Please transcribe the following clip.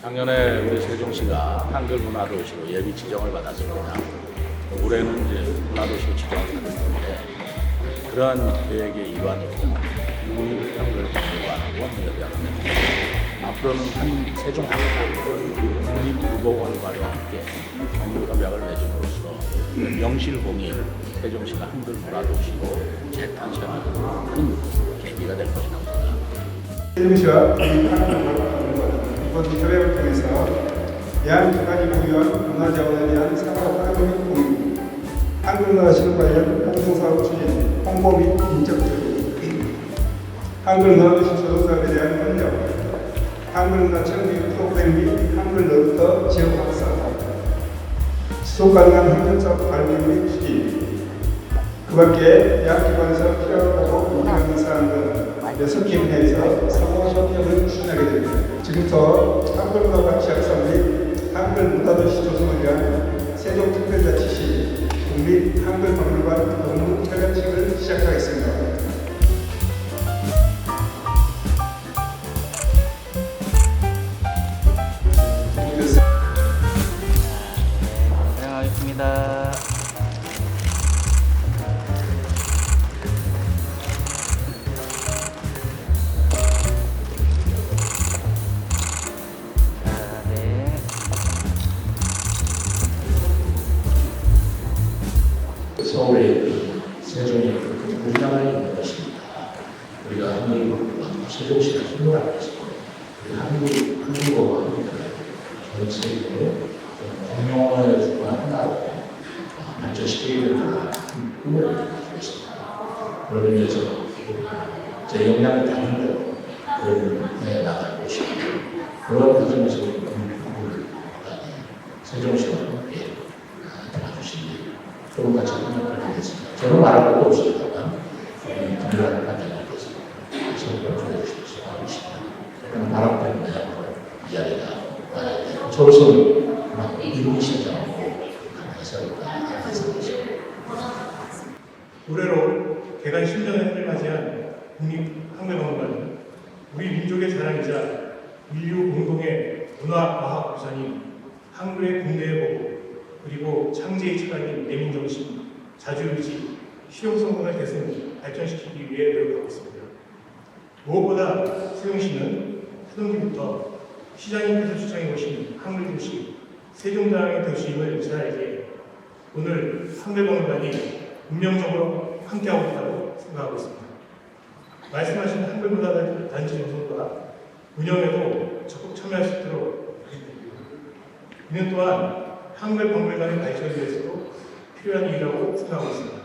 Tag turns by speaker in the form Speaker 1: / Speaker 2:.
Speaker 1: 작년에 우리 세종시가 한글 문화도시로 예비 지정을 받았습니다. 올해는 이제 문화도시로 지정을 받았는데 그러한 계획의 일환으로 국립 한글 박물관하고 협약합니다. 앞으로는 한 세종 한글 국립국어원과와 함께 협약을 맺음으로써 명실공히 세종시가 한글 문화도시로 재탄생하는 큰 계기가 될 생각합니다.
Speaker 2: 세종시와 이번 협약을 통해서 양기관이 보유한 문화자원에 대한 사과 활용의 공유, 한글 문화시로 관련 공동사업 추진, 홍보 및 인적 교육, 한글 문화도시 조성사업에 대한 협력, 한글 문화 창조육 프로그램 및 한글 너부터 지역 확산, 지속 가능한 환경사업 발굴 및 추진, 그 밖에 요구하는 사항은 여섯 개 분야에서 상호 협력을 추진하게 됩니다. 지금부터 한글 문화 가치 확산 및 한글 문화도시 조성을 위한 세종특별자치시 국립 한글 박물관 업무 협약식을 시작하겠습니다.
Speaker 3: 촬영하겠습니다.
Speaker 1: 서울의 세종의 문양이 있는 것입니다. 우리가 한국 세종시가 힘을 하겠습니다. 우리 한국 한국어와 한국을 전 세계에 공용화해주고 하나로 발전시키게 된다 꿈을 가지고 있습니다. 그러기 위해서 제 역량을 다하는 대로 그걸 내 나갈 것이고 그런 과정에서 우리 한국을 세종시와 같이 협력을 하겠습니다. 저는 말할 것도 없습니다만 우리 분들한 관장님께서 성과를 보여주셔서 하고 있습니다. 그런 바람 때문에 이야기가 저로서는 막 이루기 쉽지 않고 가만히 있었다 생각했습니다.
Speaker 4: 올해로 개관 10년을 해를 맞이한 국립한글박물관은 우리 민족의 자랑이자 인류 공동의 문화과학 유산인 한글의 국내에 보고 그리고 창제의 철학인 내민정신, 자주유지, 실용성분을 계승 발전시키기 위해 노력하고 있습니다. 무엇보다 세종시는 태동기부터 시장님께서 주장해 오신 한글 도시, 세종자랑의 도시임을 잘 오늘 한글박물관이 운명적으로 함께하고 있다고 생각하고 있습니다. 말씀하신 한글문화 단지 조성과 운영에도 적극 참여할 수 있도록 부탁드립니다. 이는 또한 한글 박물관의 발전을 위해서도 필요한 일이라고 생각하고 있습니다.